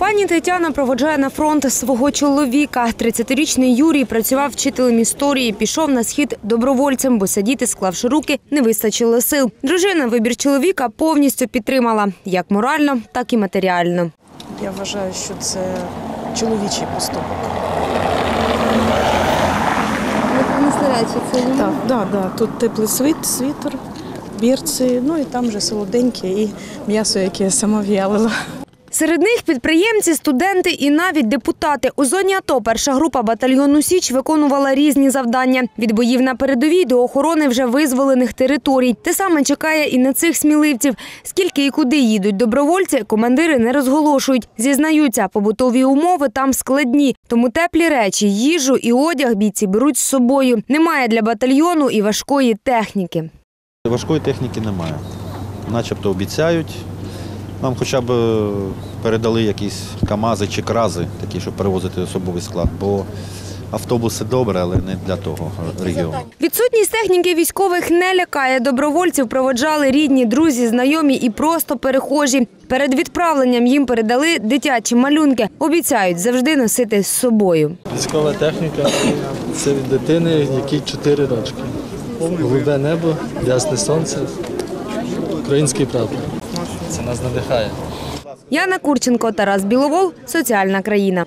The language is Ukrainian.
Пані Тетяна проводжає на фронт свого чоловіка. 30-річний Юрій працював вчителем історії, пішов на схід добровольцем, бо сидіти, склавши руки, не вистачило сил. Дружина вибір чоловіка повністю підтримала як морально, так і матеріально. Я вважаю, що це чоловічий поступок. Так, да, да. Тут теплий світ, світер, бірці, ну і там вже солоденьке і м'ясо, яке я сама в'ялила. Серед них підприємці, студенти і навіть депутати. У зоні АТО перша група батальйону Січ виконувала різні завдання від боїв на передовій до охорони вже визволених територій. Те саме чекає і на цих сміливців. Скільки і куди їдуть добровольці, командири не розголошують. Зізнаються, побутові умови там складні, тому теплі речі, їжу і одяг бійці беруть з собою. Немає для батальйону і важкої техніки. Важкої техніки немає. Начебто обіцяють. Нам хоча б е, передали якісь КАМАЗи чи крази, такі, щоб перевозити особовий склад. Бо автобуси добре, але не для того регіону. Відсутність техніки військових не лякає. Добровольців проводжали рідні, друзі, знайомі і просто перехожі. Перед відправленням їм передали дитячі малюнки. Обіцяють завжди носити з собою. Військова техніка це від дитини, якій 4 рочки. Голубе небо, ясне сонце, український прапор. Це нас надихає. Яна Курченко, Тарас Біловол. Соціальна країна.